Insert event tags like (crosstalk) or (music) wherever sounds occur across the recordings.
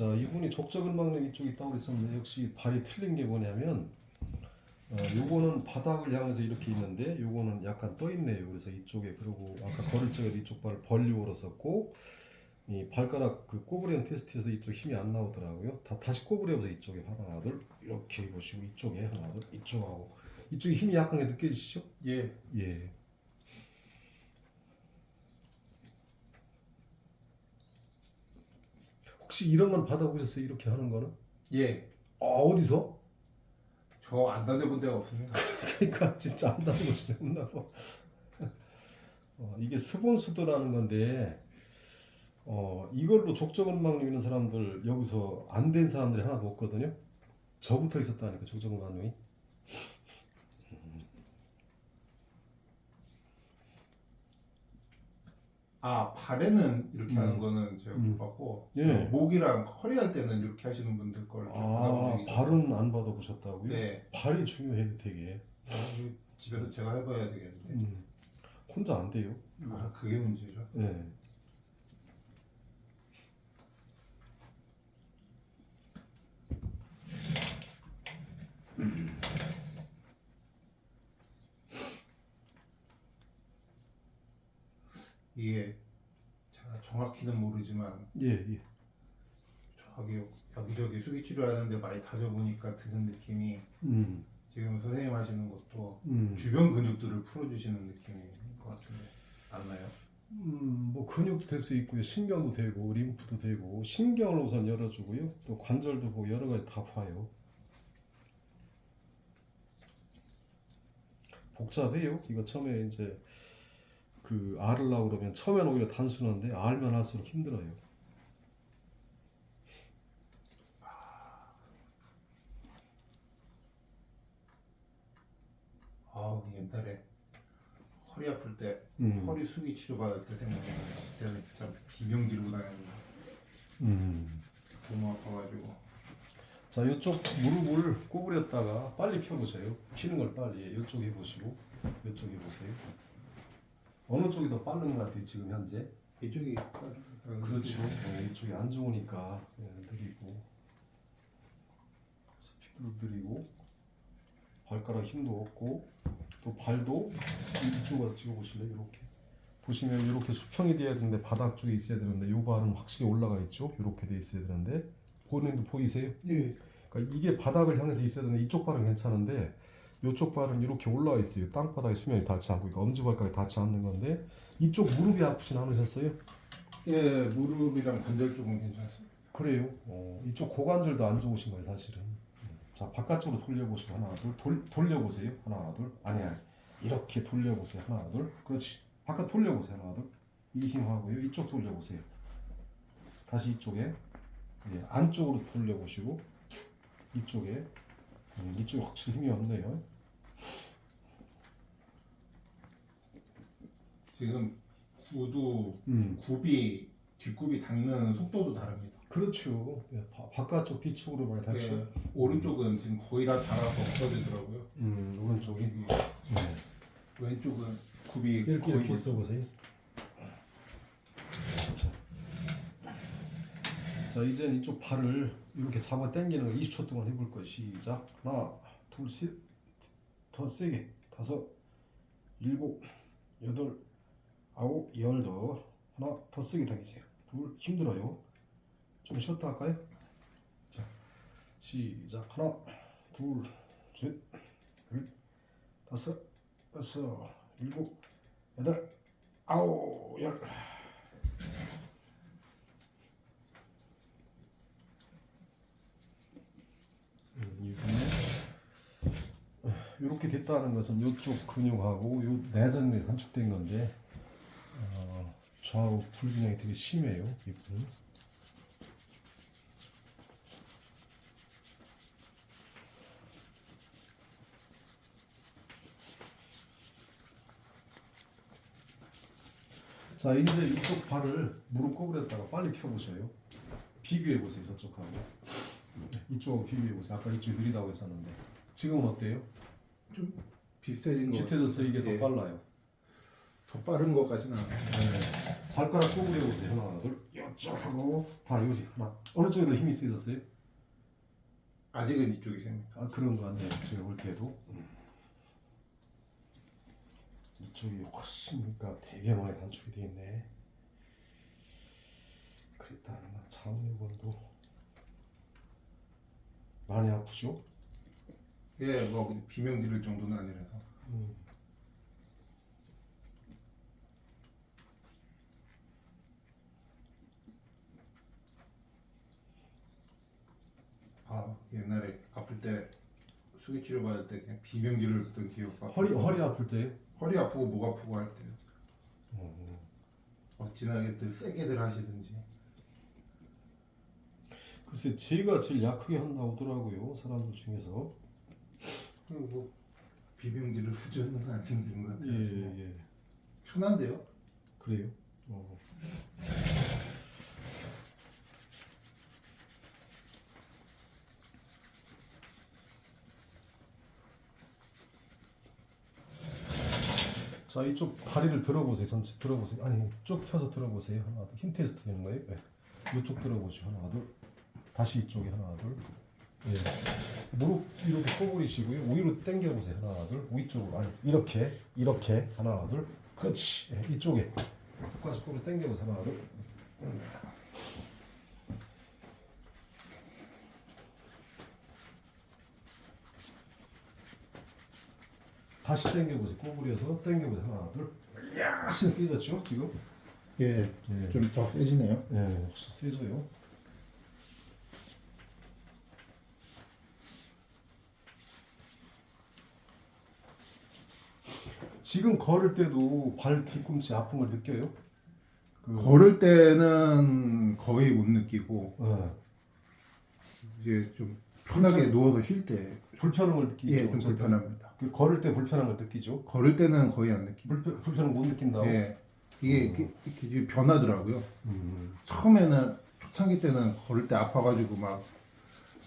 자, 이분이 족적을 막는 이쪽이 있다고 그랬었는데 역시 발이 틀린 게 뭐냐면 어, 요거는 바닥을 향해서 이렇게 있는데 요거는 약간 떠 있네요. 그래서 이쪽에 그리고 아까 걸을 적에도 이쪽 발을 벌리고 걸었었고 이 발가락 그 꼬부리는 테스트에서 이쪽 힘이 안 나오더라고요. 다 다시 꼬부려서 이쪽에 하나 둘 이렇게 보시고 이쪽에 하나 둘 이쪽하고 이쪽에 힘이 약하게 느껴지시죠? 예. 예. 혹시 이런 건 받아보셨어요? 이렇게 하는 거는? 예. 아 어디서? 저 안 다녀본 데가 없습니다. (laughs) 그러니까 진짜 안 다니시네 없나 봐. 어, 이게 스본수도라는 건데 어, 이걸로 족저근막 누이는 사람들 여기서 안 된 사람들이 하나도 없거든요. 저부터 있었다니까 족저근막 누이. 아 발에는 이렇게 음. 하는 거는 제가 음. 못 봤고 예. 목이랑 허리 할 때는 이렇게 하시는 분들 걸좀 받아본 아 적이 있어요. 발은 안 받아보셨다고요? 네. 발이 중요해요 되게. 아, 이거 집에서 제가 해봐야 되겠는데. 음, 혼자 안 돼요. 아 그게 문제죠. 네. 이게 제가 정확히는 모르지만 예, 예. 저기 여기저기 수기 치료 하는데 많이 다져보니까 드는 느낌이 음, 지금 선생님 하시는 것도 음, 주변 근육들을 풀어주시는 느낌인 것 같은데 맞나요? 음, 뭐 근육도 될 수 있고요, 신경도 되고, 림프도 되고, 신경을 우선 열어주고요, 또 관절도 보고 여러 가지 다 봐요. 복잡해요. 이거 처음에 이제 그 알으려고 그러면 처음엔 오히려 단순한데 알면 할수록 힘들어요. 아우 옛날에 허리 아플 때 음, 허리 수기 치료 받을 때 생각나요. 그때는 진짜 비명 지르고 다녔는데 음. 너무 아파가지고 자, 이쪽 무릎을 꼬부렸다가 빨리 펴보세요. 피는 걸 빨리. 이쪽 해보시고, 이쪽 해보세요. 어느 쪽이 더 빠른 것 같아요, 지금 현재? 이쪽이 그렇죠. 네, 이쪽이 안 좋으니까 네, 느리고 스피드도 느리고 발가락 힘도 없고 또 발도 이쪽으로 찍어보실래요? 이렇게 보시면 이렇게 수평이 돼야 되는데 바닥 쪽에 있어야 되는데 요 발은 확실히 올라가 있죠. 이렇게 돼 있어야 되는데 본인도 보이세요? 예. 그러니까 이게 바닥을 향해서 있어야 되는데 이쪽 발은 괜찮은데 이쪽 발은 이렇게 올라와 있어요. 땅바닥에 수면이 닿지 않고 그러니까 엄지발가락이 닿지 않는 건데 이쪽 무릎이 아프진 않으셨어요? 예 무릎이랑 관절 쪽은 괜찮습니다. 그래요. 어, 이쪽 고관절도 안 좋으신 거예요, 사실은. 자, 바깥쪽으로 돌려보시고 하나, 둘, 돌, 돌려보세요. 하나, 둘. 아니야. 이렇게 돌려보세요. 하나, 둘. 그렇지. 바깥 돌려보세요. 하나, 둘. 이 힘하고요. 이쪽 돌려보세요. 다시 이쪽에. 예, 안쪽으로 돌려보시고 이쪽에. 음, 이쪽에 확실히 힘이 없네요. 지금 구두 음, 굽이 뒷굽이 닿는 속도도 다릅니다. 그렇죠. 예, 바, 바깥쪽 뒤쪽으로 많이 닿죠. 예, 오른쪽은 지금 거의 다 닿아서 없어지더라고요. 음, 오른쪽이. 여기 네. 왼쪽은 굽이 이렇게 거의 이렇게 있어 보세요. 자, 이제 이쪽 발을 이렇게 잡아 당기는 거 20초 동안 해볼 거예요. 시작. 하나, 둘, 셋, 더 세게. 다섯, 일곱, 여덟, 아홉, 열 더. 하나, 더 세게 당기세요. 둘, 힘들어요. 좀 쉬었다 할까요? 자, 시작. 하나, 둘, 셋, 넷, 다섯, 여섯, 일곱, 여덟, 아홉, 열. 이렇게 됐다는 것은 이쪽 근육하고 요 내전이 단축된 건데 어, 좌우 불균형이 되게 심해요. 이분. 자 이제 이쪽 발을 무릎 꼬부렸다가 빨리 펴보세요. 비교해 보세요 저쪽하고 이쪽하고 비교해 보세요. 아까 이쪽이 느리다고 했었는데 지금은 어때요? 비슷해진 거 비슷해졌어요. 이게 더 예. 빨라요. 더 빠른 것까지는 않아요. 발가락 꼬부려 보세요. 하나, 둘, 쭉 하고 다 이거지 하나 어느 쪽에 더 힘이 세졌어요? 아직은 이쪽이 셉니다. 아 그런 거 같네요 제가 볼 때도 음. 이쪽이 훨씬 그러니까 되게 많이 단축이 돼 있네 그랬다 아니면 장유건도 많이 아프죠? 예, 뭐 비명 지를 정도는 아니라서. 음. 아 옛날에 아플 때 수기 치료 받을 때 그냥 비명 지르던 기억가. 허리 허리 아플 때요? 허리 아프고 목 아프고 할 때. 음. 어찌나게들 세게들 하시든지. 글쎄 제가 제일 약하게 한다고 하더라고요 사람들 중에서 뭐 비명 지를 수준은 아닌 것 같아요. 예 예 편한데요? 그래요? 어. 자 이쪽 다리를 들어보세요. 전체 들어보세요. 아니 쭉 펴서 들어보세요. 하나 둘힘 테스트 되는 거예요? 네. 이쪽 들어보시고 하나 둘. 다시 이쪽에 하나 둘 예. 무릎 이렇게 꼬부리시고요. 위로 당겨 보세요. 하나 둘. 위쪽으로. 아니 이렇게 이렇게. 하나 둘. 그렇지. 예, 이쪽에. 똑같이 꼬리 당겨 보세요. 하나 둘. 다시 당겨 보세요. 꼬부려서 당겨 보세요. 하나 둘. 훨씬 세졌죠 지금? 예, 예. 좀 더 세지네요. 예, 훨씬 세져요. 지금 걸을 때도 발 뒤꿈치 아픔을 느껴요? 그, 걸을 때는 거의 못 느끼고 예, 이제 좀 편하게 누워서 쉴 때, 불편함을 느끼죠. 예, 좀 어쨌든. 불편합니다. 그 걸을 때 불편함을 느끼죠. 걸을 때는 거의 안 느끼고. 불편 불편을 못 느낀다고. 예, 이게 이렇게, 이렇게 좀 변하더라고요. 음, 처음에는 초창기 때는 걸을 때 아파가지고 막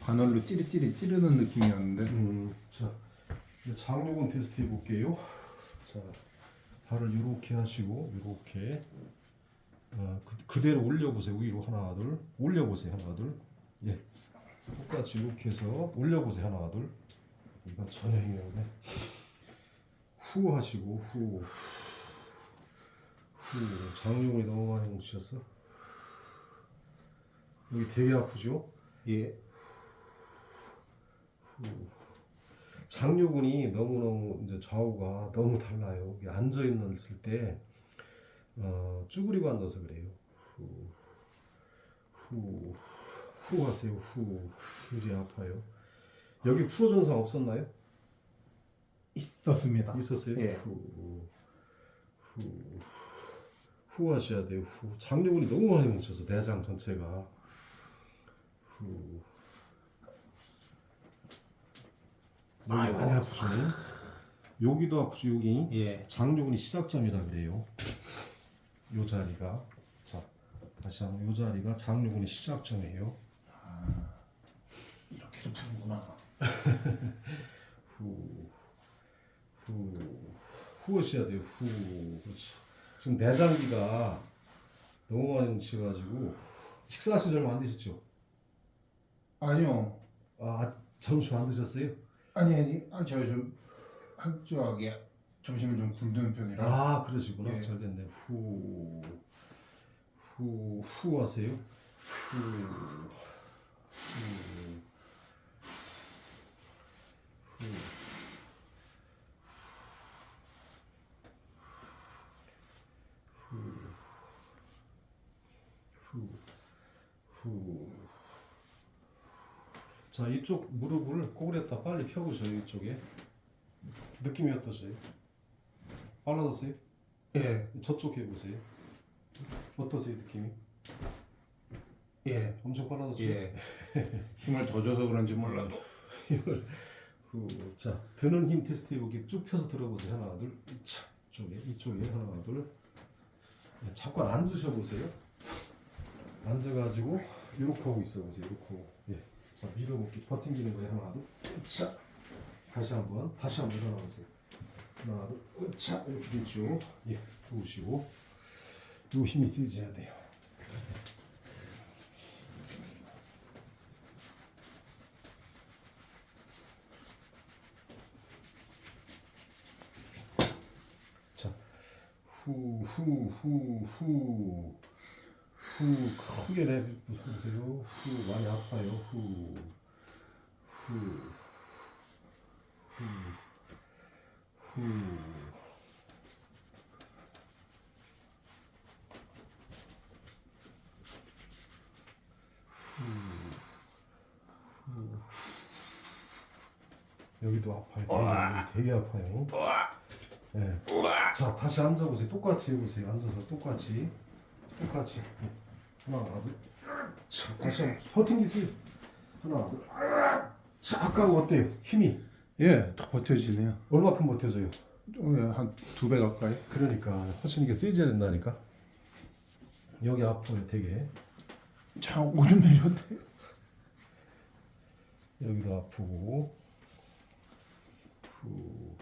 바늘로 찌릿찌릿 찌르는 느낌이었는데 음, 자, 장요근 테스트 해볼게요. 자, 발을 이렇게 하시고 이렇게 어, 그, 그대로 올려보세요. 위로 하나 둘 올려보세요. 하나 둘 예. 똑같이 이렇게 해서 올려보세요. 하나 둘 이건 전혀 힘이 없네. 후 하시고 후. 후 장요근이 너무 많이 뭉치셨어. 여기 되게 아프죠? 예, 장요근이 너무너무 이제 좌우가 너무 달라요. 앉아 있는 있을 때 어, 쭈그리고 앉아서 그래요. 후, 후, 후 하세요. 후, 굉장히 아파요. 여기 풀어 증상 없었나요? 있었습니다. 있었어요. 예. 후, 후, 후 하셔야 돼요. 후. 장요근이 너무 많이 뭉쳐서 대장 전체가 후. 여기 아이고. 많이 아프죠. 여기도 아프죠. 여기 예, 장요근이 시작점이라 그래요. 요 자리가 자 다시 한번 요 자리가 장요근이 시작점이에요. 이렇게도 푸는구나. (laughs) 후, 후, 후어셔야 돼요. 후, 그렇죠. 지금 내장기가 너무 많이 뭉쳐가지고 식사하시 얼마 안 되셨죠? 아니요, 아 점심 안 드셨어요? 아니 아니, 아, 저좀 한쪽하게 점심을 좀 굶는 편이라. 아 그러시구나. 예. 잘 됐네. 후, 후, 후 하세요. 후, 후, 후. 후, 후. 자 이쪽 무릎을 꼬부렸다 빨리 펴보세요 이쪽에 느낌이 어떠세요? 빨라졌어요? 예, 저쪽 해보세요. 어떠세요 느낌이? 예, 엄청 빨라졌어요. 예. (laughs) 힘을 더 줘서 그런지 몰라도. 힘을 후, 자 드는 힘 테스트 해보기 쭉 펴서 들어보세요. 하나 둘, 차 이쪽에 이쪽에 하나 둘. 네, 잠깐 앉으셔 보세요. 앉아가지고 이렇게 하고 있어 보세요. 이렇게 하고 예. 자, 위로 볼게. 버팅기는 거예요. 하나, 둘. 으차. 다시 한 번. 다시 한번 일어나보세요. 하나, 둘. 으차. 이렇게 되죠. 예. 누우시고. 누우 힘이 세져야 돼요. 자. 후, 후, 후, 후. 후, 크게 내보세요. 후, 많이 아파요. 후, 후, 후, 후. 여기도 아파요. 되게, 되게 아파요. 네. 자, 다시 앉아보세요. 똑같이 해보세요. 앉아서 똑같이. 똑같이. 하나, 둘. 자, 다시 한번 버팅기세요. 하나, 둘. 자, 아까 어때요? 힘이 예, 더 버텨지네요. 얼마큼 버텨져요? 한두 배 가까이. 그러니까 훨씬 이게 세져야 된다니까. 여기 아파요, 되게. 참 오줌 내렸네. 여기도 아프고. 후.